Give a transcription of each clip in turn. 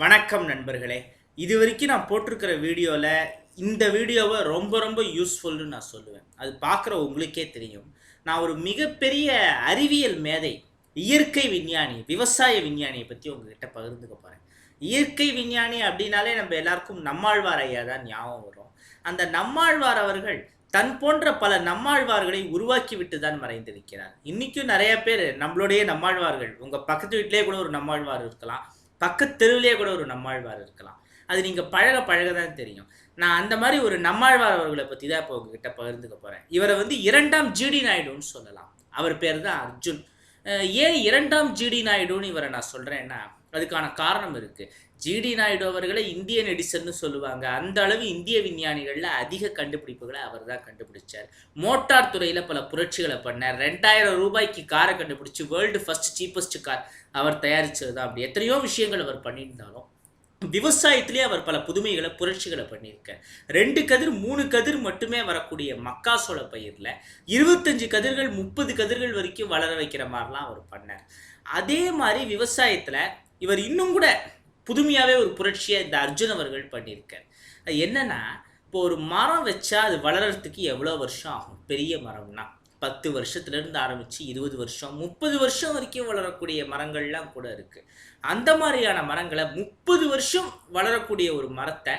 வணக்கம் நண்பர்களே. இது வரைக்கும் நான் போட்டிருக்கிற வீடியோவில் இந்த வீடியோவை ரொம்ப ரொம்ப யூஸ்ஃபுல்னு நான் சொல்லுவேன். அது பார்க்குற உங்களுக்கே தெரியும். நான் ஒரு மிகப்பெரிய அறிவியல் மேதை இயற்கை விஞ்ஞானி விவசாய விஞ்ஞானியை பற்றி உங்ககிட்ட பகிர்ந்துக்க போகிறேன் இயற்கை விஞ்ஞானி அப்படின்னாலே நம்ம எல்லாருக்கும் நம்மாழ்வார் ஐயா தான் ஞாபகம் வரும். அந்த நம்மாழ்வார் அவர்கள் தன் போன்ற பல நம்மாழ்வார்களை உருவாக்கி விட்டு தான் மறைந்திருக்கிறார். இன்றைக்கும் நிறைய பேர் நம்மளுடைய நம்மாழ்வார்கள் உங்கள் பக்கத்து வீட்டிலேயே கூட ஒரு நம்மாழ்வார் இருக்கலாம். பக்கத்து கூட ஒரு நம்மாழ்வார் இருக்கலாம். அது நீங்கள் பழக பழக தான் தெரியும். நான் அந்த மாதிரி ஒரு நம்மாழ்வார் அவர்களை பற்றி தான் இப்போ உங்ககிட்ட பகிர்ந்துக்க போகிறேன் இவரை வந்து இரண்டாம் ஜிடி நாயுடுன்னு சொல்லலாம். அவர் பேர் தான் அர்ஜுன். ஏன் இரண்டாம் ஜிடி நாயுடுன்னு இவரை நான் சொல்கிறேன்னா அதுக்கான காரணம் இருக்குது ஜிடி நாயுடு அவர்களை இந்தியன் எடிசன்னு சொல்லுவாங்க. அந்த அளவு இந்திய விஞ்ஞானிகள்ல அதிக கண்டுபிடிப்புகளை அவர் தான் கண்டுபிடிச்சார். மோட்டார் துறையில பல புரட்சிகளை பண்ணார். ரெண்டாயிரம் ரூபாய்க்கு காரை கண்டுபிடிச்சு வேர்ல்டு ஃபர்ஸ்ட் சீப்பஸ்ட் கார் அவர் தயாரிச்சது தான். அப்படி எத்தனையோ விஷயங்கள் அவர் பண்ணியிருந்தாலும் விவசாயத்திலே அவர் பல புதுமைகளை புரட்சிகளை பண்ணியிருக்கார். ரெண்டு கதிர் மூணு கதிர் மட்டுமே வரக்கூடிய மக்காசோள பயிரில் இருபத்தஞ்சு கதிர்கள் முப்பது கதிர்கள் வரைக்கும் வளர வைக்கிற மாதிரிலாம் அவர் பண்ணார். அதே மாதிரி விவசாயத்தில் இவர் இன்னும் கூட புதுமையாகவே ஒரு புரட்சியை இந்த அர்ஜுன் அவர்கள் பண்ணியிருக்கார். அது என்னன்னா இப்போ ஒரு மரம் வச்சா அது வளர்கிறதுக்கு எவ்வளோ வருஷம் ஆகும்? பெரிய மரம்னா. பத்து வருஷத்துலேருந்து ஆரம்பித்து இருபது வருஷம் முப்பது வருஷம் வரைக்கும் வளரக்கூடிய மரங்கள்லாம் கூட இருக்குது அந்த மாதிரியான மரங்களை முப்பது வருஷம் வளரக்கூடிய ஒரு மரத்தை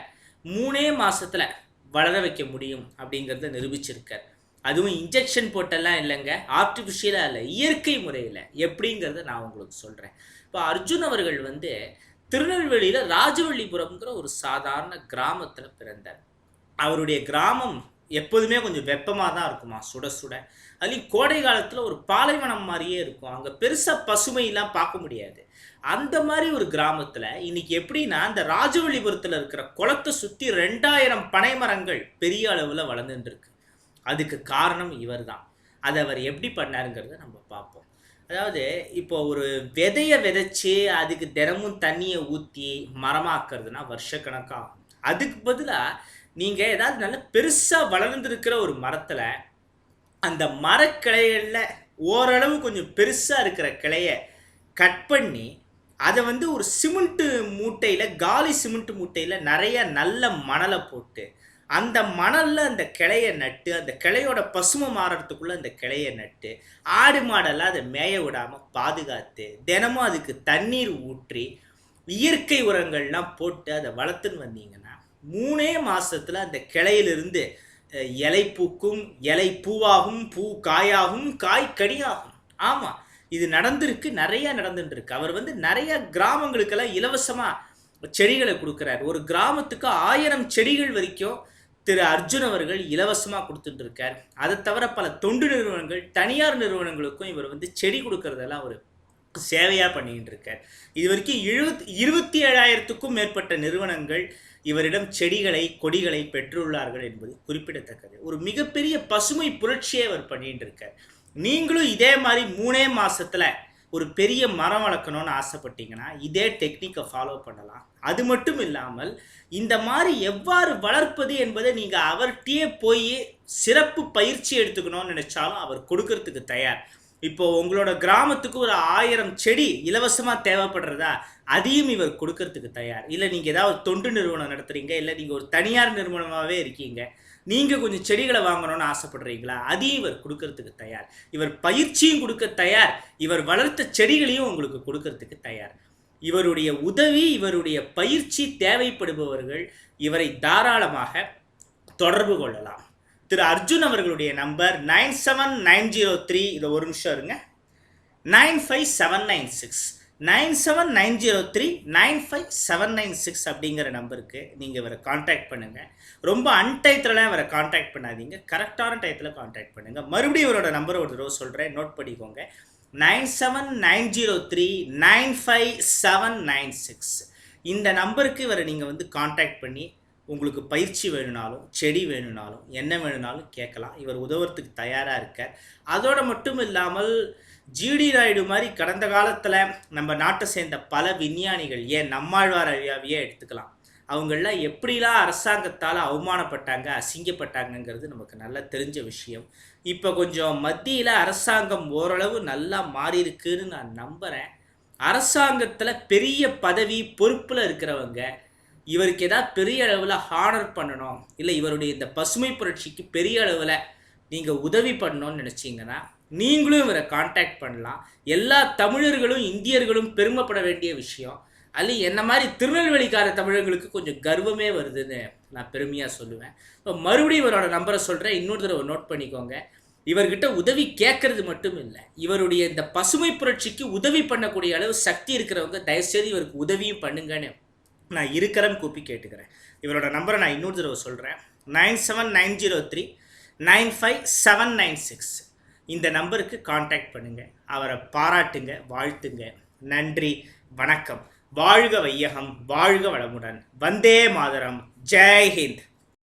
மூணே மாதத்தில் வளர வைக்க முடியும் அப்படிங்கிறத நிரூபிச்சிருக்கார். அதுவும் இன்ஜெக்ஷன் போட்டெல்லாம் இல்லைங்க ஆர்டிஃபிஷியலாக இல்லை இயற்கை முறையில். எப்படிங்கிறத நான் உங்களுக்கு சொல்கிறேன் இப்போ அர்ஜுன் அவர்கள் வந்து திருநெல்வேலியில் ராஜவள்ளிபுரம்ங்கிற ஒரு சாதாரண கிராமத்தில் பிறந்தார். அவருடைய கிராமம் எப்போதுமே கொஞ்சம் வெப்பமாக தான் இருக்குமா? சுட சுட. அதுலேயும் கோடை காலத்தில் ஒரு பாலைவனம் மாதிரியே இருக்கும். அங்கே பெருசாக பசுமையெல்லாம் பார்க்க முடியாது. அந்த மாதிரி ஒரு கிராமத்தில் இன்னைக்கு எப்படின்னா அந்த ராஜவள்ளிபுரத்தில் இருக்கிற குளத்தை சுற்றி ரெண்டாயிரம் பனை மரங்கள் பெரிய அளவில் வளர்ந்துட்டு இருக்கு. அதுக்கு காரணம் இவர் தான் அதை அவர் எப்படி பண்ணாருங்கிறத நம்ம பார்ப்போம். அதாவது இப்போ ஒரு விதைய விதைச்சி அதுக்கு தினமும் தண்ணியை ஊற்றி மரமாக்குறதுனா வருஷக்கணக்காகும் அதுக்கு பதிலாக நீங்கள் ஏதாவது நல்ல பெருசாக வளர்ந்துருக்கிற ஒரு மரத்தில் அந்த மரக்கிளைகளில் ஓரளவு கொஞ்சம் பெருசாக இருக்கிற கிளைய கட் பண்ணி அதை வந்து ஒரு சிமெண்ட்டு மூட்டையில் காலி சிமெண்ட் மூட்டையில் நிறைய நல்ல மணலை போட்டு அந்த மணலில் அந்த கிளையை நட்டு அந்த கிளையோட பசுமை மாறுறதுக்குள்ளே அந்த கிளையை நட்டு ஆடு மாடெல்லாம் அதை மேய விடாமல் பாதுகாத்து தினமும் அதுக்கு தண்ணீர் ஊற்றி இயற்கை உரங்கள்லாம் போட்டு அதை வளர்த்துன்னு வந்தீங்கன்னா மூணே மாதத்தில் அந்த கிளையிலிருந்து இலை பூக்கும் இலை பூவாகும் பூ காயாகும் காய் கனியாகும். ஆமாம் இது நடந்திருக்கு நிறையா நடந்துட்டுருக்கு. அவர் வந்து நிறைய கிராமங்களுக்கெல்லாம் இலவசமாக செடிகளை கொடுக்குறாரு. ஒரு கிராமத்துக்கு ஆயிரம் செடிகள் வரைக்கும் திரு அர்ஜுன் அவர்கள் இலவசமாக கொடுத்துட்டு இருக்கார் அதை தவிர பல தொண்டு நிறுவனங்கள் தனியார் நிறுவனங்களுக்கும் இவர் வந்து செடி கொடுக்கறதெல்லாம் ஒரு சேவையாக பண்ணிட்டு இருக்கார் இது வரைக்கும் எழுபத் இருபத்தி ஏழாயிரத்துக்கும் மேற்பட்ட நிறுவனங்கள் இவரிடம் செடிகளை கொடிகளை பெற்றுள்ளார்கள் என்பது குறிப்பிடத்தக்கது. ஒரு மிகப்பெரிய பசுமை புரட்சியை அவர் பண்ணிட்டு இருக்கார் நீங்களும் இதே மாதிரி மூணே மாசத்துல ஒரு பெரிய மரம் வளர்க்கணும்னு ஆசைப்பட்டீங்கன்னா இதே டெக்னிக்கை ஃபாலோ பண்ணலாம். அது மட்டும் இல்லாமல் இந்த மாதிரி எவ்வாறு வளர்ப்பது என்பதை நீங்கள் அவர்கிட்டயே போய் சிறப்பு பயிற்சி எடுத்துக்கணும்னு நினச்சாலும் அவர் கொடுக்கறதுக்கு தயார். இப்போ உங்களோட கிராமத்துக்கு ஒரு ஆயிரம் செடி இலவசமாக தேவைப்படுறதா அதையும் இவர் கொடுக்கறதுக்கு தயார். இல்லை நீங்கள் ஏதாவது தொண்டு நிறுவனம் நடத்துறீங்க இல்லை நீங்கள் ஒரு தனியார் நிறுவனமாகவே இருக்கீங்க நீங்கள் கொஞ்சம் செடிகளை வாங்கணும்னு ஆசைப்படுறீங்களா? அதையும் இவர் கொடுக்கறதுக்கு தயார். இவர் பயிற்சியும் கொடுக்க தயார். இவர் வளர்த்த செடிகளையும் உங்களுக்கு கொடுக்கறதுக்கு தயார். இவருடைய உதவி இவருடைய பயிற்சி தேவைப்படுபவர்கள் இவரை தாராளமாக தொடர்பு கொள்ளலாம். திரு அர்ஜுன் அவர்களுடைய number nine seven nine zero three. இதை ஒரு நிமிஷம் இருங்க. Nine five seven nine six. Nine seven nine zero three nine five seven nine six அப்படிங்கிற நம்பருக்கு நீங்கள் இவரை காண்டாக்ட் பண்ணுங்கள் ரொம்ப அன்டயத்துலலாம் இவரை காண்டாக்ட் பண்ணாதீங்க. கரெக்டான டயத்தில் காண்டாக்ட் பண்ணுங்கள் மறுபடியும் இவரோட நம்பரை ஒரு தடவை சொல்கிறேன் நோட் பண்ணிக்கோங்க nine seven nine zero three nine five seven nine six. இந்த நம்பருக்கு இவரை நீங்கள் வந்து காண்டாக்ட் பண்ணி உங்களுக்கு பயிற்சி வேணும்னாலும் செடி வேணும்னாலும் என்ன வேணும்னாலும் கேட்கலாம். இவர் உதவுறதுக்கு தயாராக இருக்கார். அதோட மட்டும் இல்லாமல் ஜிடி நாயுடு மாதிரி கடந்த காலத்தில் நம்ம நாட்டை சேர்ந்த பல விஞ்ஞானிகள் ஏன் நம்மாழ்வார் அழியாவையே எடுத்துக்கலாம். அவங்களெலாம் எப்படிலாம் அரசாங்கத்தால் அவமானப்பட்டாங்க அசிங்கப்பட்டாங்கங்கிறது நமக்கு நல்லா தெரிஞ்ச விஷயம். இப்போ கொஞ்சம் மத்தியில் அரசாங்கம் ஓரளவு நல்லா மாறி இருக்குன்னு நான் நம்புகிறேன் அரசாங்கத்தில் பெரிய பதவி பொறுப்பில் இருக்கிறவங்க இவருக்கு ஏதாவது பெரிய அளவில் ஹானர் பண்ணணும் இல்லை இவருடைய இந்த பசுமை புரட்சிக்கு பெரிய அளவில் நீங்கள் உதவி பண்ணணும்னு நினச்சிங்கன்னா நீங்களும் இவரை காண்டாக்ட் பண்ணலாம். எல்லா தமிழர்களும் இந்தியர்களும் பெருமைப்பட வேண்டிய விஷயம். அது என்ன மாதிரி திருநெல்வேலிக்கார தமிழர்களுக்கு கொஞ்சம் கர்வமே வருதுன்னு நான் பெருமையாக சொல்லுவேன். இப்போ மறுபடியும் இவரோட நம்பரை சொல்கிறேன் இன்னொரு தடவை நோட் பண்ணிக்கோங்க. இவர்கிட்ட உதவி கேட்கறது மட்டும் இல்லை. இவருடைய இந்த பசுமை புரட்சிக்கு உதவி பண்ணக்கூடிய அளவு சக்தி இருக்கிறவங்க தயவுசெய்து இவருக்கு உதவியும் பண்ணுங்கன்னு நான் இருக்கிறேன்னு கூப்பி கேட்டுக்கிறேன். இவரோட நம்பரை நான் இன்னொரு தடவை சொல்கிறேன் nine seven nine zero three nine five seven nine six இந்த நம்பருக்கு காண்டாக்ட் பண்ணுங்கள் அவரை பாராட்டுங்க வாழ்த்துங்க. நன்றி வணக்கம். வாழ்க வையகம் வாழ்க வளமுடன். வந்தே மாதரம். ஜெய் ஹிந்த்.